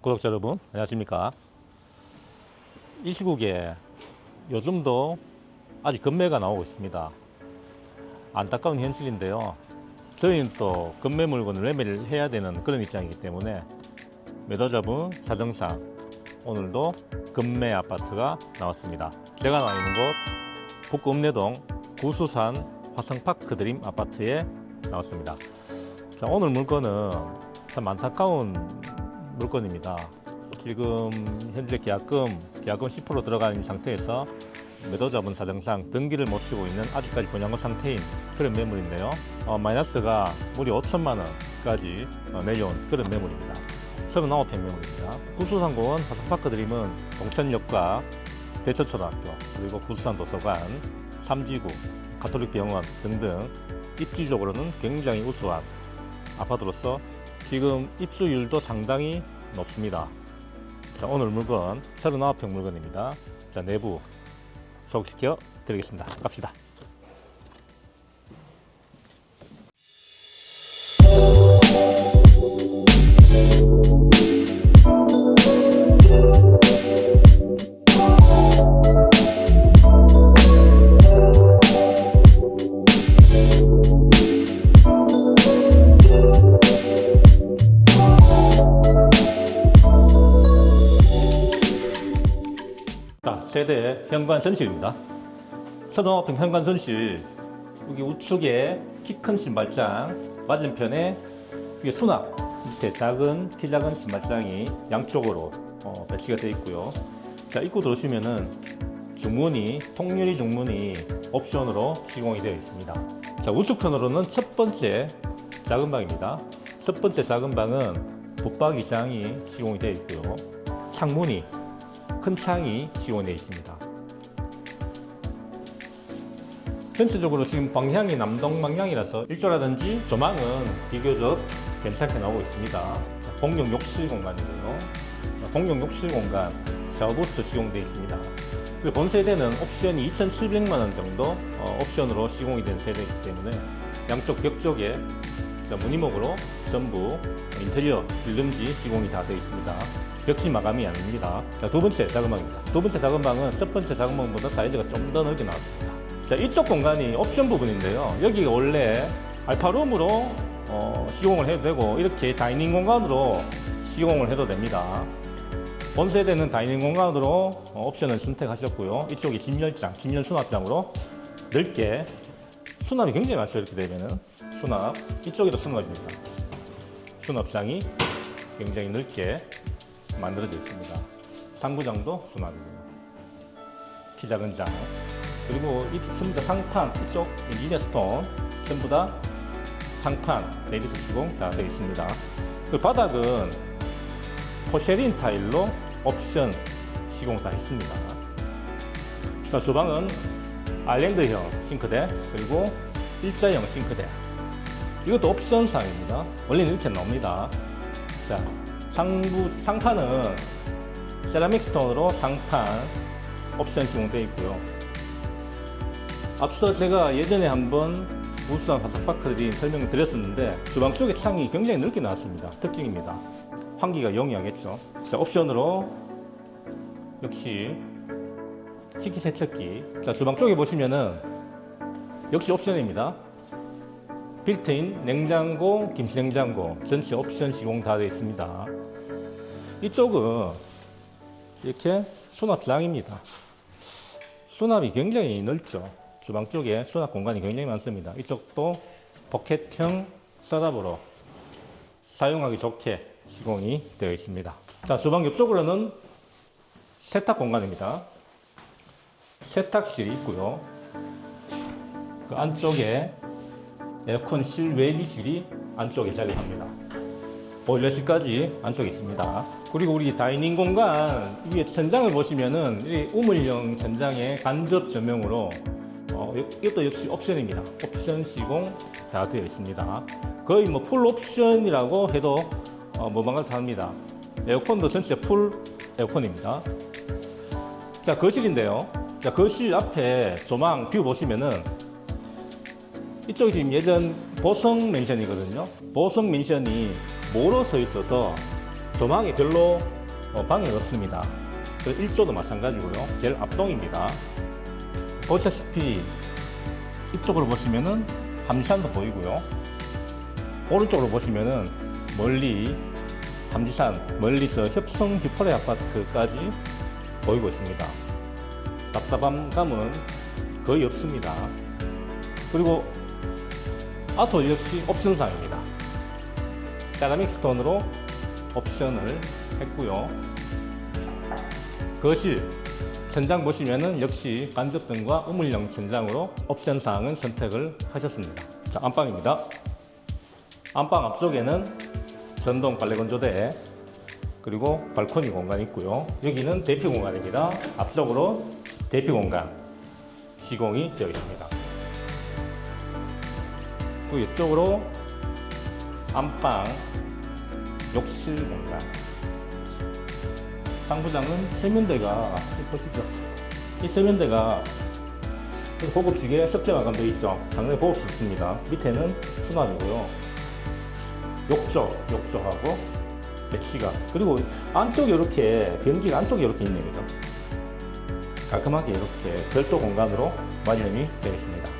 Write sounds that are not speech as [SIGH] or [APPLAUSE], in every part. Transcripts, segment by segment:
구독자 여러분 안녕하십니까? 이 시국에 요즘도 아직 급매가 나오고 있습니다. 안타까운 현실인데요. 저희는 또 급매 물건을 매매를 해야 되는 그런 입장이기 때문에 매도자분 사정상 오늘도 급매 아파트가 나왔습니다. 제가 나와 있는 곳 북구 읍내동 구수산 화성파크 드림 아파트에 나왔습니다. 자, 오늘 물건은 참 안타까운 물건입니다. 지금 현재 계약금, 계약금 10% 들어간 상태에서 매도자분 사정상 등기를 못 치고 있는 아직까지 분양금 상태인 그런 매물인데요. 어, 마이너스가 무려 5천만 원까지 어, 내려온 그런 매물입니다. 39평 매물입니다. 구수산공원 화성파크 드림은 동천역과 대천초등학교 그리고 구수산 도서관, 삼지구, 가톨릭 병원 등등 입지적으로는 굉장히 우수한 아파트로서 지금 입주율도 상당히 높습니다. 자, 오늘 물건 39평 물건입니다. 자, 내부 소개시켜 드리겠습니다. 갑시다. 현관 전실입니다. 39평 현관 전실 여기 우측에 키 큰 신발장 맞은편에 위에 수납 밑에 작은 키 작은 신발장이 양쪽으로 어, 배치가 되어 있고요. 자 입구 들어오시면은 중문이 통유리 중문이 옵션으로 시공이 되어 있습니다. 자 우측 편으로는 첫 번째 작은 방입니다. 첫 번째 작은 방은 붙박이장이 시공이 되어 있고요. 창문이 큰 창이 지원되어 있습니다. 전체적으로 지금 방향이 남동 방향이라서 일조라든지 조망은 비교적 괜찮게 나오고 있습니다. 자, 공용 욕실 공간이고요. 자, 공용 욕실 공간 샤워부스 시공되어 있습니다. 그리고 본 세대는 옵션이 2,700만 원 정도 어, 옵션으로 시공이 된 세대이기 때문에 양쪽 벽 쪽에 자, 무늬목으로 전부 인테리어 필름지 시공이 다 되어 있습니다. 벽지 마감이 아닙니다. 자, 두 번째 작은 방입니다. 두 번째 작은 방은 첫 번째 작은 방보다 사이즈가 좀 더 넓게 나왔습니다. 자, 이쪽 공간이 옵션 부분인데요. 여기가 원래 알파룸으로 어, 시공을 해도 되고 이렇게 다이닝 공간으로 시공을 해도 됩니다. 본 세대는 다이닝 공간으로 어, 옵션을 선택하셨고요. 이쪽이 진열장, 진열 수납장으로 넓게 수납이 굉장히 많죠. 이렇게 되면은 수납 이쪽에도 수납입니다. 수납장이 굉장히 넓게 만들어져 있습니다. 상부장도 수납이고요. 키 작은 장 그리고 이 전부 다 상판 이쪽 인지니어 스톤 전부 다 상판 레이디스 시공 다 되어 있습니다. 그 바닥은 포쉐린 타일로 옵션 시공 다 했습니다. 자, 주방은 아일랜드형 싱크대 그리고 일자형 싱크대 이것도 옵션 상입니다. 원래는 이렇게 나옵니다. 자, 상부 상판은 세라믹 스톤으로 상판 옵션 시공되어 있고요. 앞서 제가 예전에 한번 우수한 화석파크들이 설명을 드렸었는데 주방 쪽에 창이 굉장히 넓게 나왔습니다. 특징입니다. 환기가 용이하겠죠. 자, 옵션으로 역시 식기 세척기. 자, 주방 쪽에 보시면은 역시 옵션입니다. 빌트인 냉장고, 김치냉장고 전체 옵션 시공 다 되어 있습니다. 이쪽은 이렇게 수납장입니다. 수납이 굉장히 넓죠. 주방 쪽에 수납 공간이 굉장히 많습니다. 이쪽도 버켓형 셋업으로 사용하기 좋게 시공이 되어 있습니다. 자, 주방 옆쪽으로는 세탁 공간입니다. 세탁실이 있고요. 그 안쪽에 에어컨 실외기실이 안쪽에 자리합니다. 보일러실까지 안쪽에 있습니다. 그리고 우리 다이닝 공간 위에 천장을 보시면은 이 우물형 천장에 간접 조명으로 어, 이것도 역시 옵션입니다. 옵션 시공 다 되어 있습니다. 거의 뭐 풀 옵션이라고 해도 어, 무방할 듯합니다. 에어컨도 전체 풀 에어컨입니다. 자 거실인데요. 자 거실 앞에 조망 뷰 보시면은 이쪽이 지금 예전 보성 맨션이거든요. 보성 맨션이 모로 서 있어서 조망이 별로 어, 방해가 없습니다. 그 1조도 마찬가지고요. 제일 앞동입니다. 보시다시피 이쪽으로 보시면은 함산도 보이고요. 오른쪽으로 보시면은 멀리 함지산, 멀리서 협성 뷰퍼레 아파트까지 보이고 있습니다. 답답한 감은 거의 없습니다. 그리고 아토 역시 옵션상입니다. 세라믹 스톤으로 옵션을 했고요. 거실 천장 보시면은 역시 간접등과 우물형 천장으로 옵션 사항은 선택을 하셨습니다. 자, 안방입니다. 안방 앞쪽에는 전동 빨래 건조대 그리고 발코니 공간이 있고요. 여기는 대피 공간입니다. 앞쪽으로 대피 공간 시공이 되어 있습니다. 그 이쪽으로 안방 욕실 공간 상부장은 세면대가 이 보시죠. 이 세면대가 고급지게 석재 마감되어 있죠. 상당히 고급스럽습니다. 밑에는 수납이고요. 욕조, 욕조하고 배치가 그리고 안쪽에 이렇게 변기가 안쪽에 이렇게 있네요. 그죠? 깔끔하게 이렇게 별도 공간으로 마련이 되어 있습니다.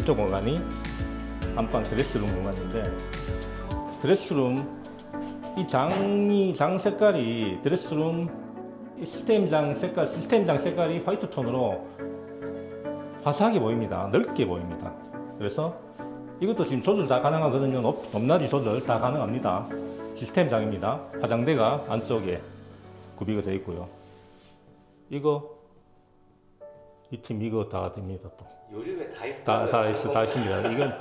이쪽 공간이 안방 드레스룸 공간인데 드레스룸 이 장이 장 색깔이 드레스룸 이 시스템 장 색깔 시스템 장 색깔이 화이트 톤으로 화사하게 보입니다. 넓게 보입니다. 그래서 이것도 지금 조절 다 가능하거든요. 높, 높낮이 조절 다 가능합니다. 시스템 장입니다. 화장대가 안쪽에 구비가 되어 있고요. 이거 이 팀 이거 다 됩니다. 또. 요즘에 다 있 다. 다, 다, 있, 다 있습니다. 이건,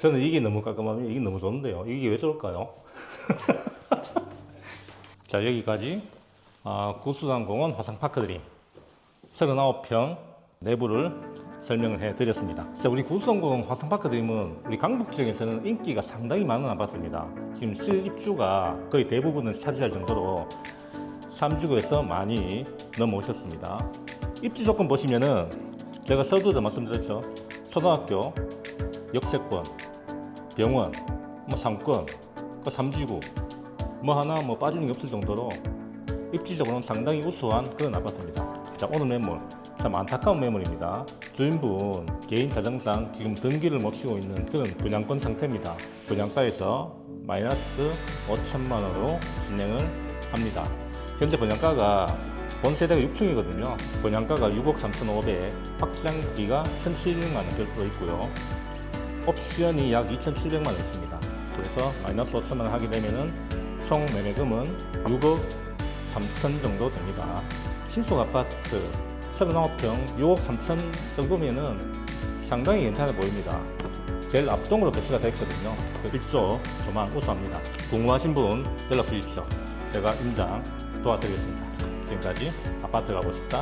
저는 이게 너무 깔끔하면 이게 너무 좋은데요. 이게 왜 저럴까요? [LAUGHS] [LAUGHS] 자, 여기까지, 아, 구수산공원 화상파크 드림 39평 내부를 설명을 해 드렸습니다. 자, 우리 구수산공원 화상파크 드림은 우리 강북 지역에서는 인기가 상당히 많은 아파트입니다. 지금 실입주가 거의 대부분을 차지할 정도로 3주구에서 많이 넘어오셨습니다. 입지 조건 보시면은 제가 서두에 말씀드렸죠. 초등학교, 역세권, 병원, 뭐 상권, 그 삼지구 뭐 하나 뭐 빠지는 게 없을 정도로 입지적으로는 상당히 우수한 그런 아파트입니다. 자 오늘 매물 참 안타까운 매물입니다. 주인분 개인 사정상 지금 등기를 못 치고 있는 그런 분양권 상태입니다. 분양가에서 마이너스 5천만 원으로 진행을 합니다. 현재 분양가가 본 세대가 6층이거든요. 분양가가 6억 3,500, 확장비가 1,700만 원 별도로 있고요. 옵션이 약 2,700만 원 있습니다. 그래서 마이너스 5천만 원 하게 되면은 총 매매금은 6억 3천 정도 됩니다. 신속 아파트 39평 6억 3천 정도면은 상당히 괜찮아 보입니다. 제일 앞동으로 배치가 됐거든요. 그 1조 조망 우수합니다. 궁금하신 분 연락 주십시오. 제가 임장 도와드리겠습니다. 지금까지 아파트 가고 싶다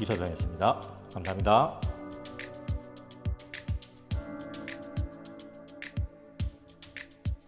이서장이었습니다. 감사합니다.